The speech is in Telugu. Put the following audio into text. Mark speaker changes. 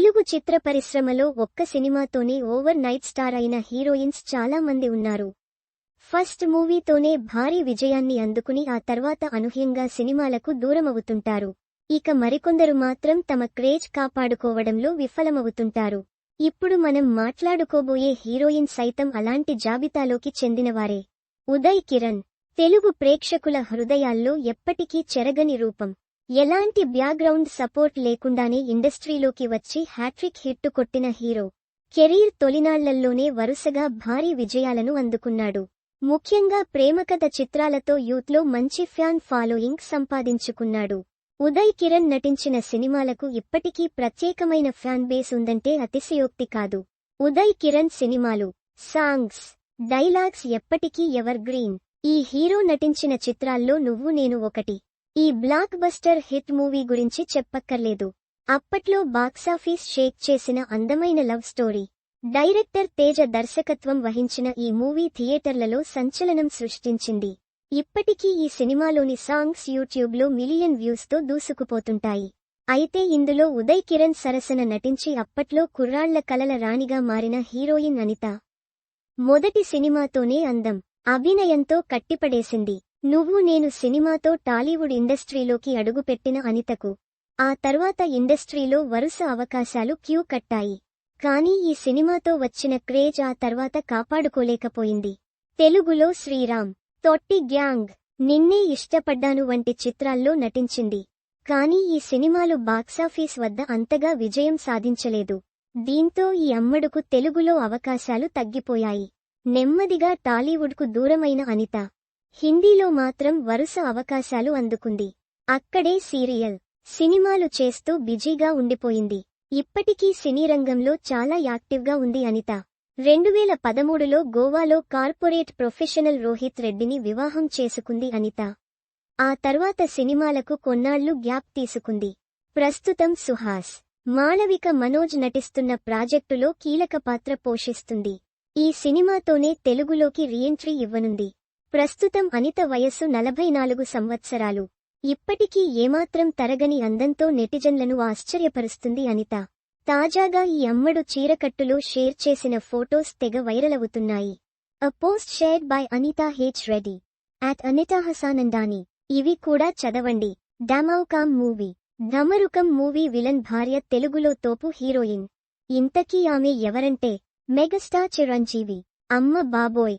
Speaker 1: తెలుగు చిత్ర పరిశ్రమలో ఒక్క సినిమాతోనే ఓవర్ నైట్ స్టార్ అయిన హీరోయిన్స్ చాలా మంది ఉన్నారు. ఫస్ట్ మూవీతోనే భారీ విజయాన్ని అందుకుని ఆ తర్వాత అనూహ్యంగా సినిమాలకు దూరమవుతుంటారు. ఇక మరికొందరు మాత్రం తమ క్రేజ్ కాపాడుకోవడంలో విఫలమవుతుంటారు. ఇప్పుడు మనం మాట్లాడుకోబోయే హీరోయిన్ సైతం అలాంటి జాబితాలోకి చెందినవారే. ఉదయ్ కిరణ్. తెలుగు ప్రేక్షకుల హృదయాల్లో ఎప్పటికీ చెరగని రూపం. ఎలాంటి బ్యాక్గ్రౌండ్ సపోర్ట్ లేకుండానే ఇండస్ట్రీలోకి వచ్చి హ్యాట్రిక్ హిట్టు కొట్టిన హీరో. కెరీర్ తొలినాళ్ళల్లోనే వరుసగా భారీ విజయాలను అందుకున్నాడు. ముఖ్యంగా ప్రేమకథ చిత్రాలతో యూత్లో మంచి ఫ్యాన్ ఫాలోయింగ్ సంపాదించుకున్నాడు. ఉదయ్ కిరణ్ నటించిన సినిమాలకు ఇప్పటికీ ప్రత్యేకమైన ఫ్యాన్ బేస్ ఉందంటే అతిశయోక్తి కాదు. ఉదయ్ కిరణ్ సినిమాలు సాంగ్స్ డైలాగ్స్ ఎప్పటికీ ఎవర్ గ్రీన్. ఈ హీరో నటించిన చిత్రాల్లో నువ్వు నేను ఒకటి. ఈ బ్లాక్ బస్టర్ హిట్ మూవీ గురించి చెప్పక్కర్లేదు. అప్పట్లో బాక్సాఫీస్ షేక్ చేసిన అందమైన లవ్ స్టోరీ. డైరెక్టర్ తేజ దర్శకత్వం వహించిన ఈ మూవీ థియేటర్లలో సంచలనం సృష్టించింది. ఇప్పటికీ ఈ సినిమాలోని సాంగ్స్ యూట్యూబ్లో మిలియన్ వ్యూస్తో దూసుకుపోతుంటాయి. అయితే ఇందులో ఉదయ్ కిరణ్ సరసన నటించి అప్పట్లో కుర్రాళ్ళ కలల రాణిగా మారిన హీరోయిన్ అనిత. మొదటి సినిమాతోనే అందం. అభినయంతో కట్టిపడేసింది. నువ్వు నేను సినిమాతో టాలీవుడ్ ఇండస్ట్రీలోకి అడుగుపెట్టిన అనితకు ఆ తర్వాత ఇండస్ట్రీలో వరుస అవకాశాలు క్యూ కట్టాయి. కానీ ఈ సినిమాతో వచ్చిన క్రేజ్ ఆ తర్వాత కాపాడుకోలేకపోయింది. తెలుగులో శ్రీరామ్ తొట్టి గ్యాంగ్ నిన్నే ఇష్టపడ్డాను వంటి చిత్రాల్లో నటించింది. కానీ ఈ సినిమాలు బాక్సాఫీస్ వద్ద అంతగా విజయం సాధించలేదు. దీంతో ఈ అమ్మడుకు తెలుగులో అవకాశాలు తగ్గిపోయాయి. నెమ్మదిగా టాలీవుడ్కు దూరమైన అనిత హిందీలో మాత్రం వరుస అవకాశాలు అందుకుంది. అక్కడే సీరియల్ సినిమాలు చేస్తూ బిజీగా ఉండిపోయింది. ఇప్పటికీ సినీ రంగంలో చాలా యాక్టివ్గా ఉంది అనిత. రెండువేల పదమూడులో గోవాలో కార్పొరేట్ ప్రొఫెషనల్ రోహిత్ రెడ్డిని వివాహం చేసుకుంది అనిత. ఆ తర్వాత సినిమాలకు కొన్నాళ్ళు గ్యాప్ తీసుకుంది. ప్రస్తుతం సుహాస్ మాళవిక మనోజ్ నటిస్తున్న ప్రాజెక్టులో కీలక పాత్ర పోషిస్తుంది. ఈ సినిమాతోనే తెలుగులోకి రీఎంట్రీ ఇవ్వనుంది. ప్రస్తుతం అనిత వయస్సు నలభై నాలుగు సంవత్సరాలు. ఇప్పటికీ ఏమాత్రం తరగని అందంతో నెటిజన్లను ఆశ్చర్యపరుస్తుంది అనిత. తాజాగా ఈ అమ్మడు చీరకట్టులో షేర్ చేసిన ఫోటోస్ తెగ వైరలవుతున్నాయి a post shared by Anita H Reddy at Anita Hasanandani ఇవి కూడా చదవండి. డామౌకామ్ మూవీ ధమరుకం మూవీ విలన్ భార్య తెలుగులో తోపు హీరోయిన్. ఇంతకీ ఆమె ఎవరంటే? మెగాస్టార్ చిరంజీవి. అమ్మ బాబోయ్.